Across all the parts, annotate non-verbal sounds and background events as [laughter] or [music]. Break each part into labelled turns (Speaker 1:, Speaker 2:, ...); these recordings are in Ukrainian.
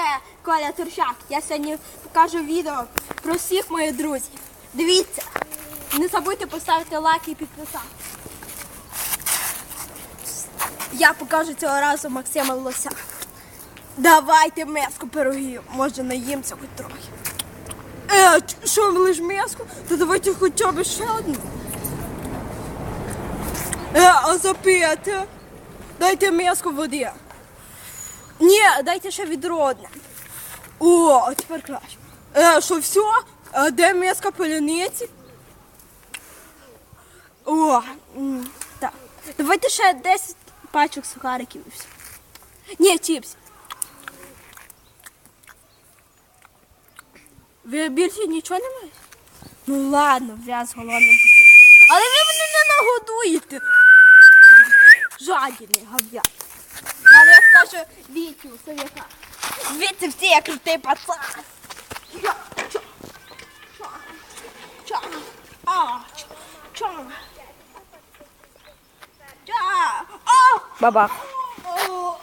Speaker 1: це Коля Турчак. Я сьогодні покажу відео про всіх моїх друзів. Дивіться. Не забудьте поставити лайк і підписати. Я покажу цього разу Максима Лося. Давайте м'яско пирогів. Може наїмся хоч трохи. Е, що ви лиш м'яско? То давайте хоча б ще одну. Е, а запити? Дайте м'яско води. Ні, дайте ще відро одне. О, тепер краще. Е, що все? А де м'яско поляниці? О, так. Давайте ще 10 пачок сухариків і все. Ні, чіпс. Ви більше нічого не маєте? Ну ладно, я з голодним. Але ви мене не нагодуєте. Жадіний гав'я. Скажу Вітю, совєта. Звідси всі я крутий пацан. Ча, ча, ча, ча, а, ча, ча. Ча, а, о.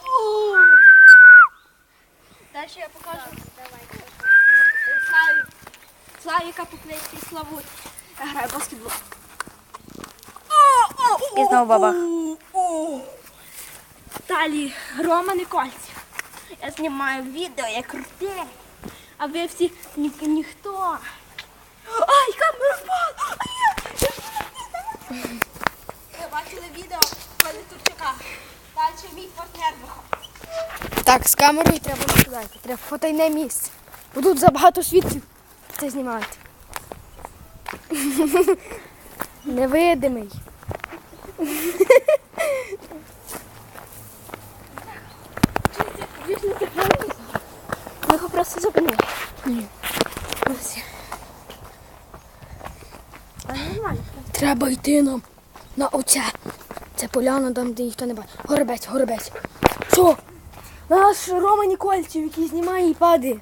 Speaker 1: Далі я покажу. Славі. Славіка по кличці Славут. Я граю баскетбол.
Speaker 2: І знову бабах.
Speaker 1: Далі Рома Никольців. Я знімаю відео, я крутий. А ви всі ні, ніхто. Ай, камера впала! Ви бачили відео Коли Турчака. Далі мій партнер виходить.
Speaker 2: Так, з камерою треба наблюдати. Треба фотойне місце. Бо тут забагато свідків. Це знімати. [laughs] Невидимий. [laughs]
Speaker 1: Його просто.
Speaker 2: Ні.
Speaker 1: Ось. А нормально.
Speaker 2: Треба йти нам на оце. Це поляна, там, де ніхто не бачить. Горобець, горобець. Що? Наш Рома Нікольців, який знімає і падає.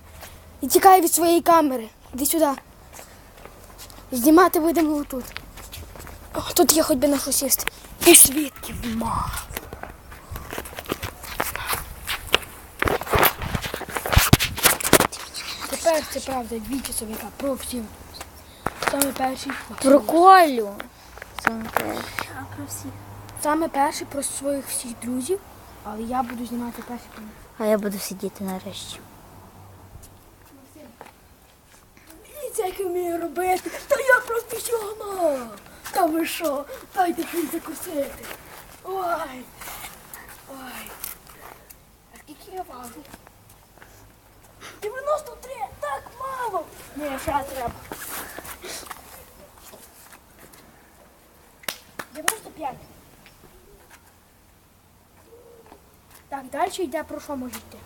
Speaker 2: І тікає від своєї камери. Іди сюди. Знімати будемо отут. Тут є хоч би на що сісти. І свідків мало. Це правда, двічі совіка, про всіх. Саме перший.
Speaker 3: Про Колю.
Speaker 1: А про всіх.
Speaker 2: Саме перший про своїх всіх друзів, але я буду знімати перший. про них.
Speaker 3: А я буду сидіти нарешті.
Speaker 2: Дивіться, як я вмію робити. Та я професіонал. Та ви що? Дайте щось закусити. Ой. Ой. А скільки я важу? 93, так мало. Ні, ще треба. 95. Так, далі йде про що може йти.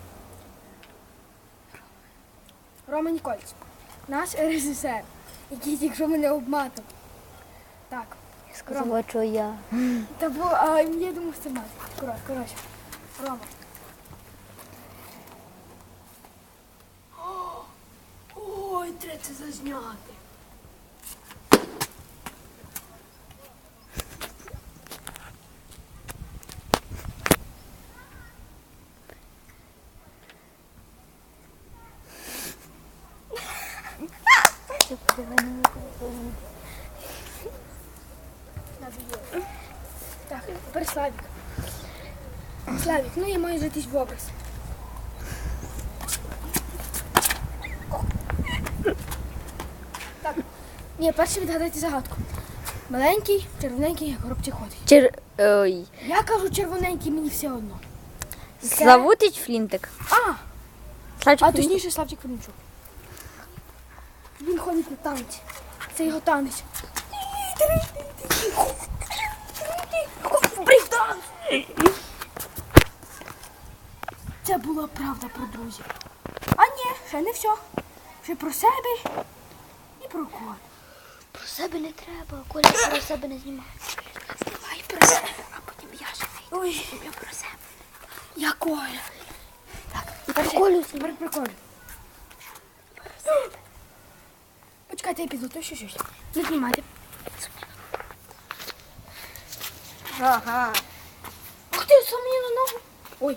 Speaker 2: Рома Нікольц. Наш режисер, який тільки що мене обматав. Так.
Speaker 3: Сказала, що я.
Speaker 2: Та бо, а, я думав, це мати. Коротше, коротше. Рома. О, Ой, треба це зазняти. Так, тепер Славік. Славік, ну я маю зайтись в образ. Так. Ні, перше відгадайте загадку. Маленький, червоненький горобчик ходить.
Speaker 3: Чер... Ой.
Speaker 2: Я кажу червоненький, мені все одно.
Speaker 3: Славутич Флінтик.
Speaker 2: А,
Speaker 3: Славчик
Speaker 2: а
Speaker 3: Флінтик.
Speaker 2: точніше Славчик Феденчук. Він ходить на танці. Це його танець. Брейкданс! Це була правда про друзів. А ні, ще не все. Ще про себе і про Колю.
Speaker 3: Про себе не треба, Коля про себе не знімає.
Speaker 2: Давай про себе, а потім я вийду. Ой, я про себе. Я Коля. Так, тепер
Speaker 3: Колю
Speaker 2: Тепер про Колю. Почекайте, я піду, то що щось. Не знімайте.
Speaker 1: Ага.
Speaker 2: Ух ти, сам мені на ногу. Ой.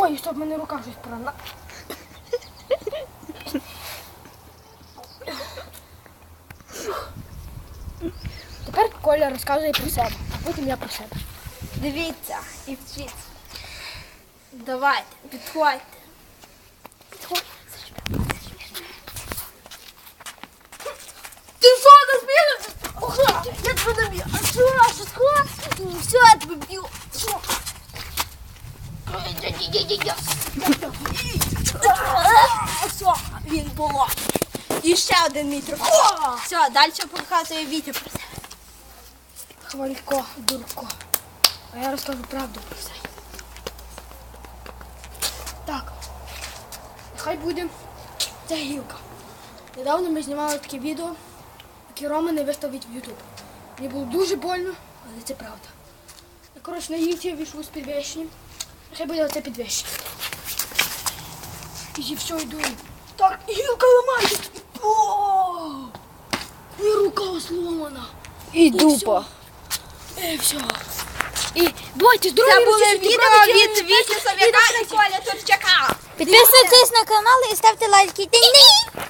Speaker 2: Ой, стоп, мене рука щось поранила. Тепер Коля розказує про себе, а потім я про себе.
Speaker 1: Дивіться і вчіться. Давайте, підходьте. Ти що не? Ага, я тебе не б'ю. А а що склад? Все, я тебе б'ю. Він було. І ще один мій трюк. Все, далі показує Вітя про себе.
Speaker 2: Хвалько, дурко. А я розкажу правду про все. Так. Нехай буде ця гілка. Недавно ми знімали таке відео, яке Рома не виставить в Ютуб. Мені було дуже больно, але це правда. Коротше, на гілці я вийшов з підвищенням. Нехай буде оце підвищення. І все йду. Так, гілка ламається. О! І рука сломана.
Speaker 3: І
Speaker 2: І
Speaker 3: дупа.
Speaker 2: Е, все. І давайте
Speaker 1: Це були відео від Віті Сов'яка і Коля Турчака.
Speaker 3: Підписуйтесь на канал і ставте лайки. Дing-дing!